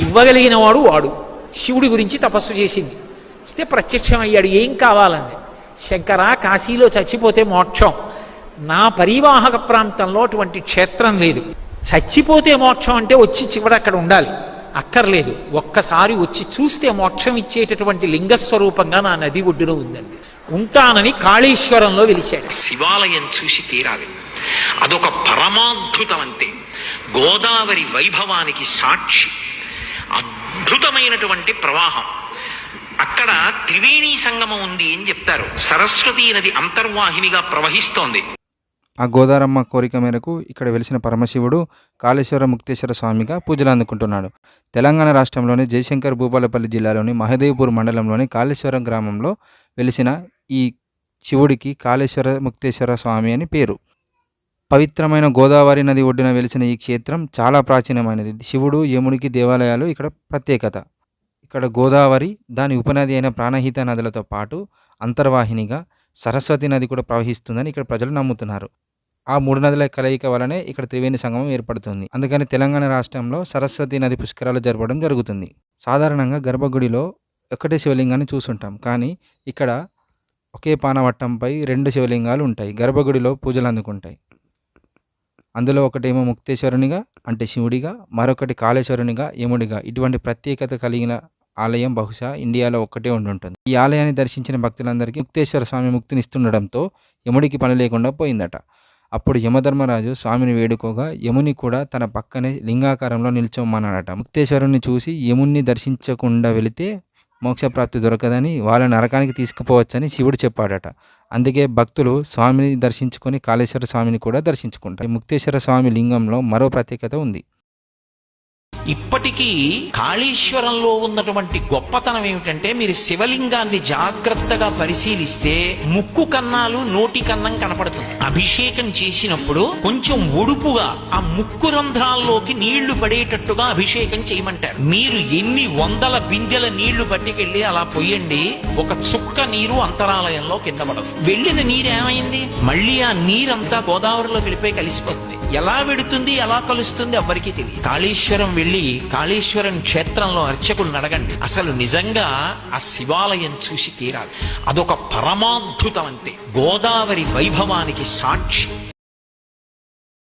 ఇవ్వగలిగిన వాడు. వాడు శివుడి గురించి తపస్సు చేసింది. ఇస్తే ప్రత్యక్షం అయ్యాడు ఏం కావాలని శంకర కాశీలో చచ్చిపోతే మోక్షం. నా పరివాహక ప్రాంతంలో అటువంటి క్షేత్రం లేదు. చచ్చిపోతే మోక్షం అంటే వచ్చి చివడ అక్కడ ఉండాలి. అక్కర్లేదు. ఒక్కసారి వచ్చి చూస్తే మోక్షం ఇచ్చేటటువంటి లింగస్వరూపంగా నా నది ఒడ్డున ఉందండి. ఉంటానని కాళేశ్వరంలో వెలిశాడు. శివాలయం చూసి తీరాలి. అదొక పరమాద్భుతం అంతే గోదావరి వైభవానికి సాక్షి. అద్భుతమైనటువంటి ప్రవాహం. అక్కడ త్రివేణి సంగమం ఉంది అని చెప్తారు. సరస్వతీ నది అంతర్వాహినిగా ప్రవహిస్తోంది. ఆ గోదారమ్మ కోరిక మేరకు ఇక్కడ వెలిసిన పరమశివుడు కాళేశ్వర ముక్తేశ్వర స్వామిగా పూజలు అందుకుంటున్నాడు. తెలంగాణ రాష్ట్రంలోని జయశంకర్ భూపాలపల్లి జిల్లాలోని మహదేవ్పూర్ మండలంలోని కాళేశ్వరం గ్రామంలో వెలిసిన ఈ శివుడికి కాళేశ్వర ముక్తేశ్వర స్వామి అని పేరు. పవిత్రమైన గోదావరి నది ఒడ్డున వెలిసిన ఈ క్షేత్రం చాలా ప్రాచీనమైనది. శివుడు యమునికి దేవాలయాలు ఇక్కడ ప్రత్యేకత. ఇక్కడ గోదావరి దాని ఉపనది అయిన ప్రాణహిత నదులతో పాటు అంతర్వాహినిగా సరస్వతి నది కూడా ప్రవహిస్తుందని ఇక్కడ ప్రజలు నమ్ముతున్నారు. ఆ మూడు నదుల కలయిక వలనే ఇక్కడ త్రివేణి సంగమం ఏర్పడుతుంది. అందుకని తెలంగాణ రాష్ట్రంలో సరస్వతి నది పుష్కరాలు జరపడం జరుగుతుంది. సాధారణంగా గర్భగుడిలో ఒకటే శివలింగాన్ని చూసుంటాం. కానీ ఇక్కడ ఒకే పానవట్టంపై రెండు శివలింగాలు ఉంటాయి. గర్భగుడిలో పూజలు అందుకుంటాయి అందులో ఒకటేమో ముక్తేశ్వరునిగా అంటే శివుడిగా మరొకటి కాళేశ్వరునిగా యముడిగా. ఇటువంటి ప్రత్యేకత కలిగిన ఆలయం బహుశా ఇండియాలో ఒక్కటే ఉండి ఉంటుంది. ఈ ఆలయాన్ని దర్శించిన భక్తులందరికీ ముక్తేశ్వర స్వామి ముక్తినిస్తుండడంతో యముడికి పని లేకుండా పోయిందట. అప్పుడు యమధర్మరాజు స్వామిని వేడుకోగా యముని కూడా తన పక్కనే లింగాకారంలో నిల్చోమన్నాడట. ముక్తేశ్వరుని చూసి యముణ్ణి దర్శించకుండా వెళితే మోక్షప్రాప్తి దొరకదని వాళ్ళ నరకానికి తీసుకుపోవచ్చని శివుడు చెప్పాడట. అందుకే భక్తులు స్వామిని దర్శించుకొని కాళేశ్వర స్వామిని కూడా దర్శించుకుంటారు. ముక్తేశ్వర స్వామి లింగంలో మరో ప్రత్యేకత ఉంది. ఇప్పటికీ కాళేశ్వరంలో ఉన్నటువంటి గొప్పతనం ఏమిటంటే మీరు శివలింగాన్ని జాగ్రత్తగా పరిశీలిస్తే ముక్కు కన్నాలు నోటి కన్నం కనపడుతుంది. అభిషేకం చేసినప్పుడు కొంచెం ఒడుపుగా ఆ ముక్కు రంధ్రాల్లోకి నీళ్ళు పడేటట్టుగా అభిషేకం చేయమంటారు. మీరు ఎన్ని వందల బిందెల నీళ్ళు పట్టుకెళ్ళి అలా పొయ్యండి ఒక చుక్క నీరు అంతరాలయంలో కింద పడదు. వెళ్ళిన నీరు ఏమైంది మళ్ళీ ఆ నీరంతా గోదావరిలో వెళ్ళిపోయి కలిసిపోతుంది. ఎలా విడుతుంది ఎలా కలుస్తుంది ఎవ్వరికీ తెలియదు. కాళేశ్వరం వెళ్ళి కాళేశ్వరం క్షేత్రంలో అర్చకులు అడగండి. అసలు నిజంగా ఆ శివాలయం చూసి తీరాలి. అదొక పరమాద్భుతం అంతే గోదావరి వైభవానికి సాక్షి.